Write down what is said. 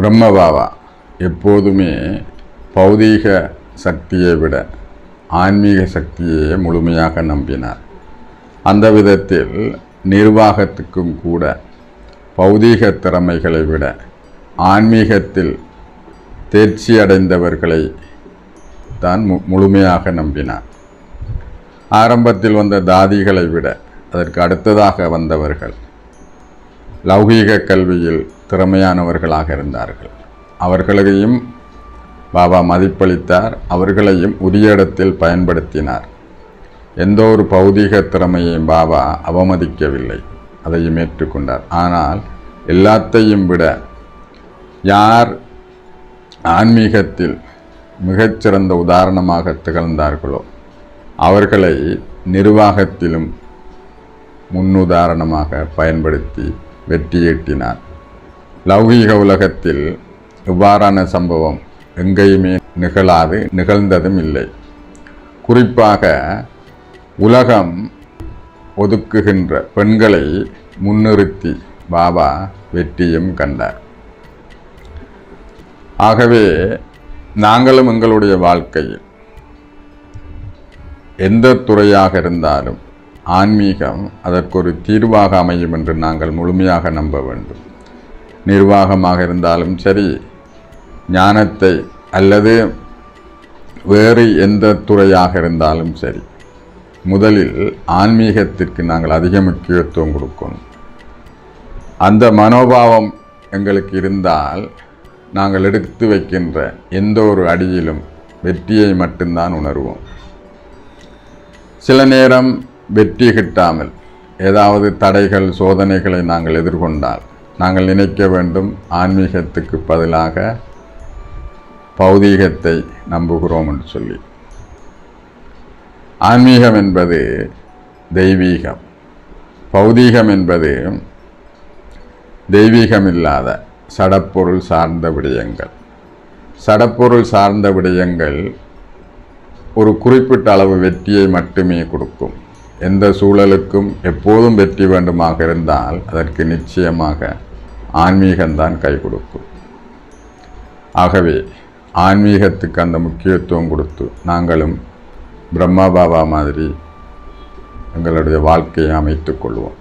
பிரம்மபாவா எப்போதுமே பௌதீக சக்தியை விட ஆன்மீக சக்தியையே முழுமையாக நம்பினார். அந்த விதத்தில் நிர்வாகத்துக்கும் கூட பௌதீக திறமைகளை விட ஆன்மீகத்தில் தேர்ச்சி அடைந்தவர்களை தான் மு முழுமையாக நம்பினார். ஆரம்பத்தில் வந்த தாதிகளை விட அதற்கு அடுத்ததாக வந்தவர்கள் லௌகீக கல்வியில் திறமையானவர்களாக இருந்தார்கள். அவர்களையும் பாபா மதிப்பளித்தார். அவர்களையும் உரிய இடத்தில் பயன்படுத்தினார். எந்த ஒரு பௌதீக திறமையையும் பாபா அவமதிக்கவில்லை. அதையும் ஏற்றுக்கொண்டார். ஆனால் எல்லாத்தையும் விட யார் ஆன்மீகத்தில் மிகச்சிறந்த உதாரணமாக திகழ்ந்தார்களோ அவர்களை நிர்வாகத்திலும் முன்னுதாரணமாக பயன்படுத்தி வெற்றியீட்டினார் லௌகீக உலகத்தில் இவ்வாறான சம்பவம் எங்கேயுமே நிகழாது நிகழ்ந்ததும் இல்லை. குறிப்பாக உலகம் ஒதுக்குகின்ற பெண்களை முன்னிறுத்தி பாபா வெற்றியும் கண்டார். ஆகவே நாங்களும் எங்களுடைய வாழ்க்கையில் எந்த துறையாக இருந்தாலும் ஆன்மீகம் அதற்கொரு தீர்வாக அமையும் என்று நாங்கள் முழுமையாக நம்ப வேண்டும். நிர்வாகமாக இருந்தாலும் சரி ஞானத்தை அல்லது வேறு எந்த துறையாக இருந்தாலும் சரி முதலில் ஆன்மீகத்திற்கு நாங்கள் அதிக முக்கியத்துவம் கொடுக்கணும். அந்த மனோபாவம் எங்களுக்கு இருந்தால் நாங்கள் எடுத்து வைக்கின்ற எந்த ஒரு அடியிலும் வெற்றியை மட்டும்தான் உணர்வோம். சில நேரம் வெற்றி கிட்டாமல் ஏதாவது தடைகள் சோதனைகளை நாங்கள் எதிர்கொண்டால் நாங்கள் நினைக்க வேண்டும் ஆன்மீகத்துக்கு பதிலாக பௌதீகத்தை நம்புகிறோம் என்று சொல்லி. ஆன்மீகம் என்பது தெய்வீகம். பௌதீகம் என்பது தெய்வீகம் இல்லாத சடப்பொருள் சார்ந்த விடயங்கள். சடப்பொருள் சார்ந்த விடயங்கள் ஒரு குறிப்பிட்ட அளவு வெற்றியை மட்டுமே கொடுக்கும். எந்த சூழலுக்கும் எப்போதும் வெற்றி வேண்டுமாக இருந்தால் அதற்கு நிச்சயமாக ஆன்மீகம்தான் கை கொடுக்கும். ஆகவே ஆன்மீகத்துக்கு அந்த முக்கியத்துவம் கொடுத்து நாங்களும் பிரம்மா பாபா மாதிரி எங்களுடைய வாழ்க்கையை அமைத்துக் கொள்வோம்.